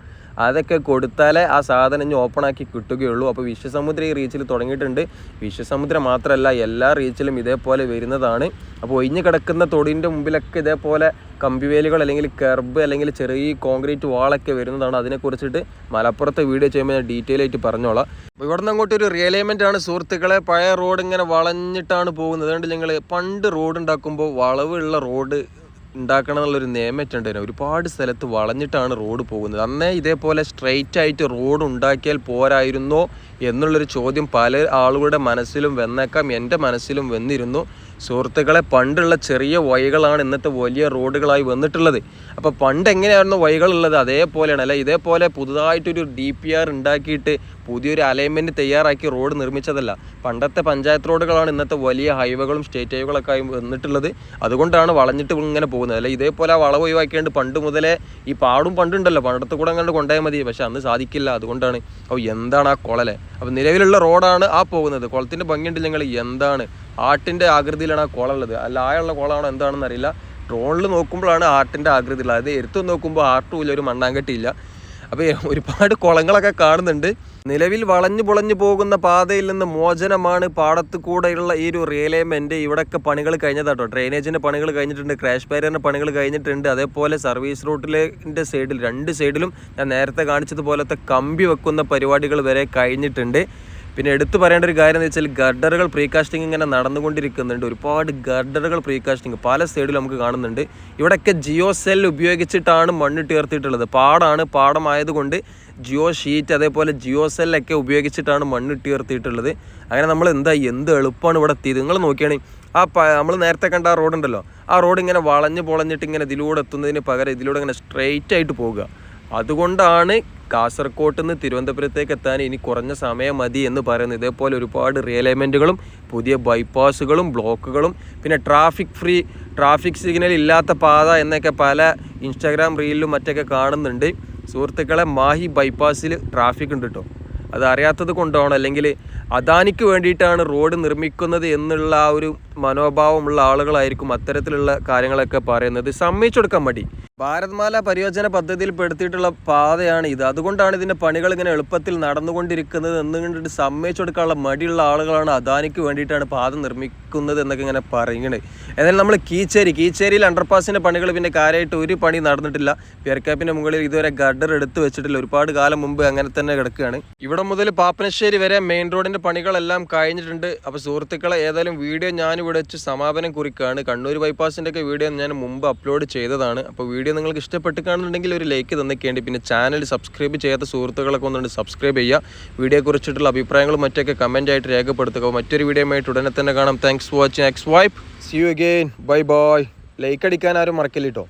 A: അതൊക്കെ കൊടുത്താലേ ആ സാധനം ഇനി ഓപ്പൺ ആക്കി കിട്ടുകയുള്ളൂ അപ്പോൾ വിശ്വസമുദ്ര ഈ റീച്ചിൽ തുടങ്ങിയിട്ടുണ്ട് വിശ്വസമുദ്ര മാത്രമല്ല എല്ലാ റീച്ചിലും ഇതേപോലെ വരുന്നതാണ് അപ്പോൾ ഒഴിഞ്ഞു കിടക്കുന്ന തൊടിൻ്റെ മുമ്പിലൊക്കെ ഇതേപോലെ കമ്പിവേലുകൾ അല്ലെങ്കിൽ കെർബ് അല്ലെങ്കിൽ ചെറിയ കോൺക്രീറ്റ് വാളൊക്കെ വരുന്നതാണ് അതിനെക്കുറിച്ചിട്ട് മലപ്പുറത്തെ വീഡിയോ ചെയ്യുമ്പോൾ ഞാൻ ഡീറ്റെയിൽ ആയിട്ട് പറഞ്ഞോളാം അപ്പോൾ ഇവിടെ നിന്ന് അങ്ങോട്ട് ഒരു റിയലൈൻമെൻ്റ് ആണ് സുഹൃത്തുക്കളെ പഴയ റോഡ് ഇങ്ങനെ വളഞ്ഞിട്ടാണ് പോകുന്നത് അതുകൊണ്ട് ഞങ്ങൾ പണ്ട് റോഡ് ഉണ്ടാക്കുമ്പോൾ വളവുള്ള റോഡ് ഉണ്ടാക്കണം എന്നുള്ളൊരു നിയമറ്റുണ്ട് തന്നെ ഒരുപാട് സ്ഥലത്ത് വളഞ്ഞിട്ടാണ് റോഡ് പോകുന്നത് അന്നേ ഇതേപോലെ സ്ട്രെയിറ്റ് ആയിട്ട് റോഡ് ഉണ്ടാക്കിയാൽ പോരായിരുന്നോ എന്നുള്ളൊരു ചോദ്യം പല ആളുകളുടെ മനസ്സിലും വന്നേക്കാം എൻ്റെ മനസ്സിലും വന്നിരുന്നു സുഹൃത്തുക്കളെ പണ്ടുള്ള ചെറിയ വഴികളാണ് ഇന്നത്തെ വലിയ റോഡുകളായി വന്നിട്ടുള്ളത് അപ്പോൾ പണ്ട് എങ്ങനെയായിരുന്നു വഴികളുള്ളത് അതേപോലെയാണ് അല്ലെ ഇതേപോലെ പുതുതായിട്ടൊരു ഡി പി ആർ ഉണ്ടാക്കിയിട്ട് പുതിയൊരു അലൈൻമെൻറ്റ് തയ്യാറാക്കി റോഡ് നിർമ്മിച്ചതല്ല പണ്ടത്തെ പഞ്ചായത്ത് റോഡുകളാണ് ഇന്നത്തെ വലിയ ഹൈവേകളും സ്റ്റേറ്റ് ഹൈവേകളൊക്കെ ആയി വന്നിട്ടുള്ളത് അതുകൊണ്ടാണ് വളഞ്ഞിട്ട് ഇങ്ങനെ പോകുന്നത് അല്ലെ ഇതേപോലെ ആ വളവ് ഒഴിവാക്കിയാണ്ട് പണ്ട് മുതലേ ഈ പാടും പണ്ടുണ്ടല്ലോ പണ്ടത്തെ കൂടെ അങ്ങോട്ട് കൊണ്ടുപോയാൽ മതി പക്ഷേ അന്ന് സാധിക്കില്ല അതുകൊണ്ടാണ് അപ്പോൾ എന്താണ് ആ കുളലെ അപ്പോൾ നിലവിലുള്ള റോഡാണ് ആ പോകുന്നത് കുളത്തിൻ്റെ ഭംഗിയുണ്ട് ഞങ്ങൾ എന്താണ് ആട്ടിൻ്റെ ആകൃതിയിലാണ് ആ കുളമുള്ളത് അല്ല ആയുള്ള കുളമാണോ എന്താണെന്ന് അറിയില്ല ഡ്രോണിൽ നോക്കുമ്പോഴാണ് ആട്ടിൻ്റെ ആകൃതിയുള്ളത് അതായത് എടുത്തു നോക്കുമ്പോൾ ഇല്ല ഒരു മണ്ണാങ്കട്ടിയില്ല അപ്പോൾ ഒരുപാട് കുളങ്ങളൊക്കെ കാണുന്നുണ്ട് നിലവിൽ വളഞ്ഞു പൊളഞ്ഞു പോകുന്ന പാതയിൽ നിന്ന് മോചനമാണ് പാടത്ത് കൂടെയുള്ള ഈ ഒരു റിയലൈൻമെൻറ്റ് ഇവിടൊക്കെ പണികൾ കഴിഞ്ഞതാട്ടോ ഡ്രെയിനേജിൻ്റെ പണികൾ കഴിഞ്ഞിട്ടുണ്ട് ക്രാഷ് ബാരിയറിൻ്റെ പണികൾ കഴിഞ്ഞിട്ടുണ്ട് അതേപോലെ സർവീസ് റൂട്ടിലെ സൈഡിൽ രണ്ട് സൈഡിലും ഞാൻ നേരത്തെ കാണിച്ചതുപോലത്തെ കമ്പി വെക്കുന്ന പരിപാടികൾ വരെ കഴിഞ്ഞിട്ടുണ്ട് പിന്നെ എടുത്തു പറയേണ്ട ഒരു കാര്യം എന്ന് വെച്ചാൽ ഗഡറുകൾ പ്രീകാസ്റ്റിംഗ് ഇങ്ങനെ നടന്നുകൊണ്ടിരിക്കുന്നുണ്ട് ഒരുപാട് ഗഡറുകൾ പ്രീകാസ്റ്റിംഗ് പല സൈഡിലും നമുക്ക് കാണുന്നുണ്ട് ഇവിടെയൊക്കെ ജിയോ സെൽ ഉപയോഗിച്ചിട്ടാണ് മണ്ണിട്ട് ഉയർത്തിയിട്ടുള്ളത് പാടാണ് പാടമായതുകൊണ്ട് ജിയോ ഷീറ്റ് അതേപോലെ ജിയോ സെല്ലൊക്കെ ഉപയോഗിച്ചിട്ടാണ് മണ്ണിട്ട് ഉയർത്തിയിട്ടുള്ളത് അങ്ങനെ നമ്മൾ എന്താ എന്ത് എളുപ്പമാണ് ഇവിടെ എത്തിയത് നിങ്ങൾ നോക്കിയാണെങ്കിൽ ആ നമ്മൾ നേരത്തെ കണ്ട ആ റോഡുണ്ടല്ലോ ആ റോഡ് ഇങ്ങനെ വളഞ്ഞ് പൊളഞ്ഞിട്ട് ഇങ്ങനെ ഇതിലൂടെ എത്തുന്നതിന് പകരം ഇതിലൂടെ ഇങ്ങനെ സ്ട്രെയിറ്റ് ആയിട്ട് പോകുക അതുകൊണ്ടാണ് കാസർകോട്ട് നിന്ന് തിരുവനന്തപുരത്തേക്ക് എത്താൻ ഇനി കുറഞ്ഞ സമയം മതി എന്ന് പറയുന്നത് ഇതേപോലെ ഒരുപാട് റിയലൈൻമെൻറ്റുകളും പുതിയ ബൈപ്പാസുകളും ബ്ലോക്കുകളും പിന്നെ ട്രാഫിക് ഫ്രീ ട്രാഫിക് സിഗ്നൽ ഇല്ലാത്ത പാത എന്നൊക്കെ പല ഇൻസ്റ്റാഗ്രാം റീലിലും മറ്റൊക്കെ കാണുന്നുണ്ട് സുഹൃത്തുക്കളെ മാഹി ബൈപ്പാസിൽ ട്രാഫിക് ഉണ്ട് കേട്ടോ അത് അറിയാത്തത് കൊണ്ടാണോ അല്ലെങ്കിൽ അദാനിക്ക് വേണ്ടിയിട്ടാണ് റോഡ് നിർമ്മിക്കുന്നത് എന്നുള്ള ആ ഒരു മനോഭാവമുള്ള ആളുകളായിരിക്കും അത്തരത്തിലുള്ള കാര്യങ്ങളൊക്കെ പറയുന്നത് സമ്മതിച്ചു മതി മടി ഭാരത്മാല പരിയോജന പദ്ധതിയിൽ പെടുത്തിയിട്ടുള്ള പാതയാണ് ഇത് അതുകൊണ്ടാണ് ഇതിൻ്റെ പണികൾ ഇങ്ങനെ എളുപ്പത്തിൽ നടന്നുകൊണ്ടിരിക്കുന്നത് എന്ന് കണ്ടിട്ട് കൊടുക്കാനുള്ള മടിയുള്ള ആളുകളാണ് അദാനിക്ക് വേണ്ടിയിട്ടാണ് പാത നിർമ്മിക്കുന്നത് എന്നൊക്കെ ഇങ്ങനെ പറയുന്നത് എന്നാൽ നമ്മൾ കീച്ചേരി കീച്ചേരിയിൽ അണ്ടർപാസിൻ്റെ പണികൾ പിന്നെ കാര്യമായിട്ട് ഒരു പണി നടന്നിട്ടില്ല പിയർക്കാപ്പിൻ്റെ മുകളിൽ ഇതുവരെ ഗഡർ എടുത്തു വെച്ചിട്ടില്ല ഒരുപാട് കാലം മുമ്പ് അങ്ങനെ തന്നെ കിടക്കുകയാണ് ഇവിടെ മുതൽ പാപ്പനശ്ശേരി വരെ മെയിൻ റോഡിൻ്റെ പണികളെല്ലാം കഴിഞ്ഞിട്ടുണ്ട് അപ്പോൾ സുഹൃത്തുക്കളെ ഏതായാലും വീഡിയോ ഞാൻ ഞാനിവിടെ വെച്ച് സമാപനം കുറിക്കുകയാണ് കണ്ണൂർ ബൈപ്പാസിൻ്റെ ഒക്കെ വീഡിയോ ഞാൻ മുമ്പ് അപ്ലോഡ് ചെയ്തതാണ് അപ്പോൾ വീഡിയോ നിങ്ങൾക്ക് ഇഷ്ടപ്പെട്ട് കാണുന്നുണ്ടെങ്കിൽ ഒരു ലൈക്ക് തന്നിക്കേണ്ടി പിന്നെ ചാനൽ സബ്സ്ക്രൈബ് ചെയ്യാത്ത സുഹൃത്തുക്കളൊക്കെ ഒന്നുണ്ട് സബ്സ്ക്രൈബ് ചെയ്യുക വീഡിയോയെക്കുറിച്ചിട്ടുള്ള അഭിപ്രായങ്ങളും മറ്റൊക്കെ കമൻറ്റായിട്ട് രേഖപ്പെടുത്തുക മറ്റൊരു വീഡിയോയുമായിട്ട് ഉടനെ തന്നെ കാണാം thanks for watching X vibe see you again bye bye like അടിക്കാൻ ആരും മറക്കില്ല കേട്ടോ